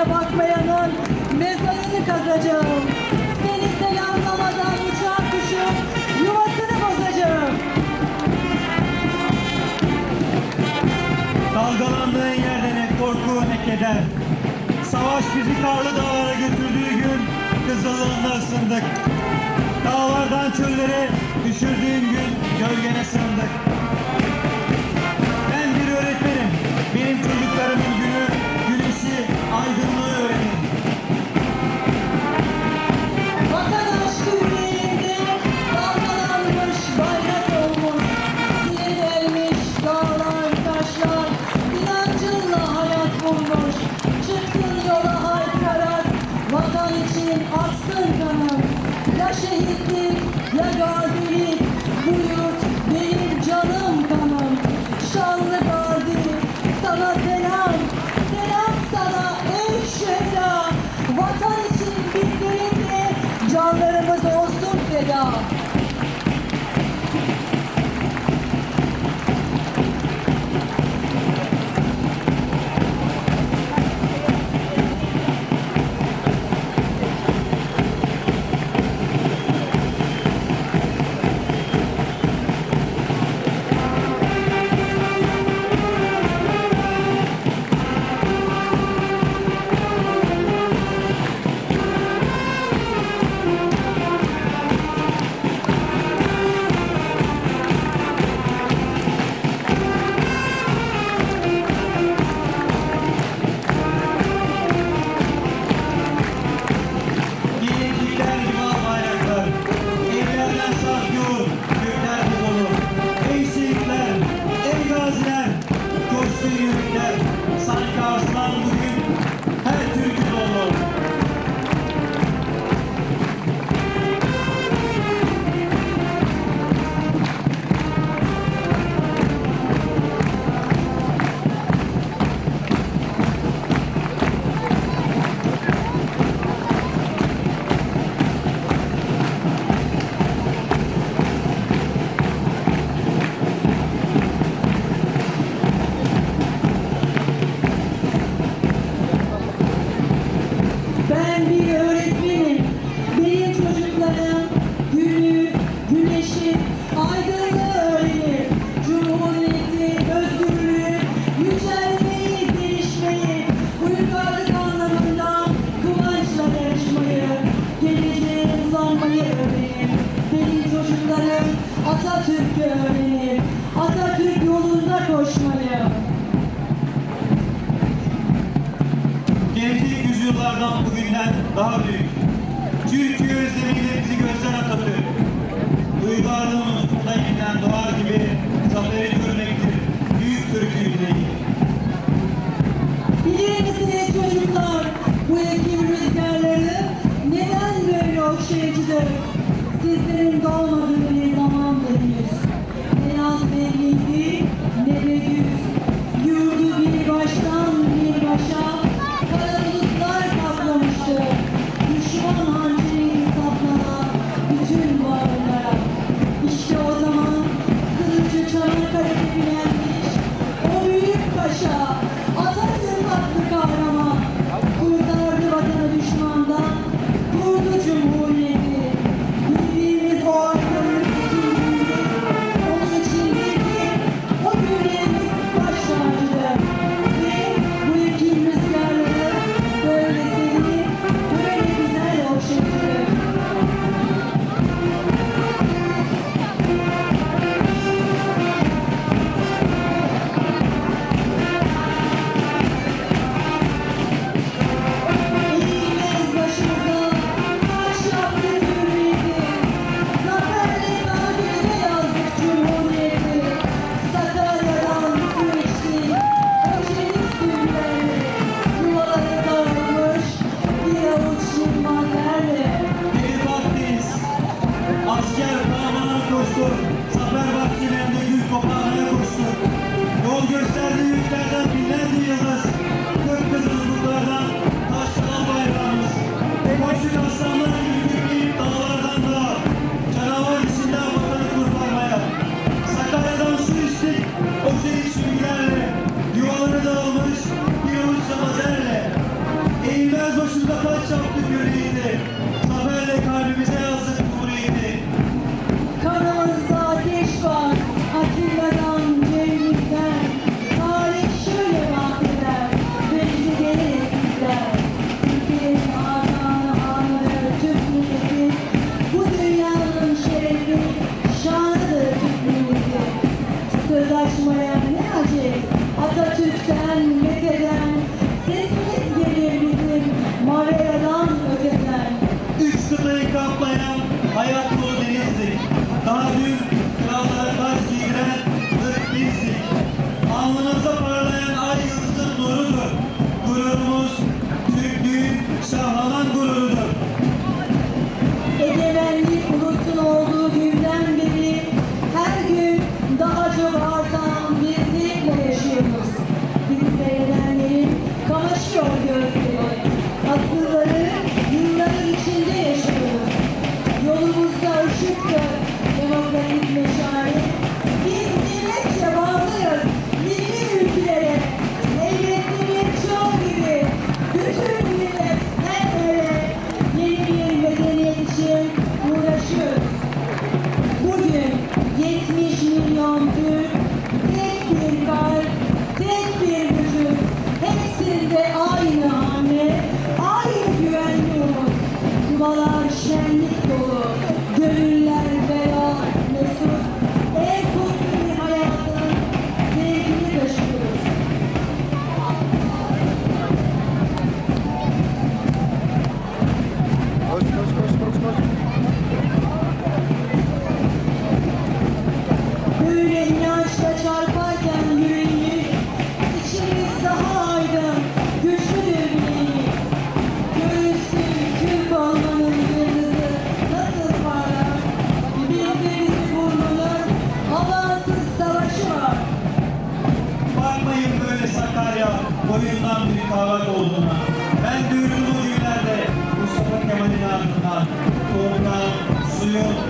yüzüne bakmayanın mezarını kazacağım. Seni selamlamadan uçan kuşun yuvasını bozacağım. Dalgalandığın yerde ne korku ne keder. Savaş bizi karlı dağlara götürdüğü gün kızılığında ısındık. Dağlardan çöllere düşürdüğün gün gölgene sığındık. Ben bir öğretmenim, benim çocuklarım gerekli yüzyıllardan bugünden daha büyük. Türkiye özlemiyle bizi gözden Atatürk. Uygarlığımız suda yeniden doğar gibi zaferi görmektir. Büyük Türk'ün dileği. Bilir misiniz çocuklar bu ekim rüzgarları neden böyle okşayıcıdır? Sizlerin doğmadığı bir zaman henüz. Ne yaz belliydi ne de güz. Yurdu bir baştan bir başa Thank sorry. Böyle inançla çarparken yüreğimiz, içimiz daha aydın, güçlüdür bileğimiz. Görülsün Türk olmanın nasıl parlar, birbirimizi vurmanın avansız savaşı var. Bakmayın böyle Sakarya, boyundan bir kavak olduğuna. Ben düğünlü günlerde Mustafa Kemal'in ardından, toprağın, suyun,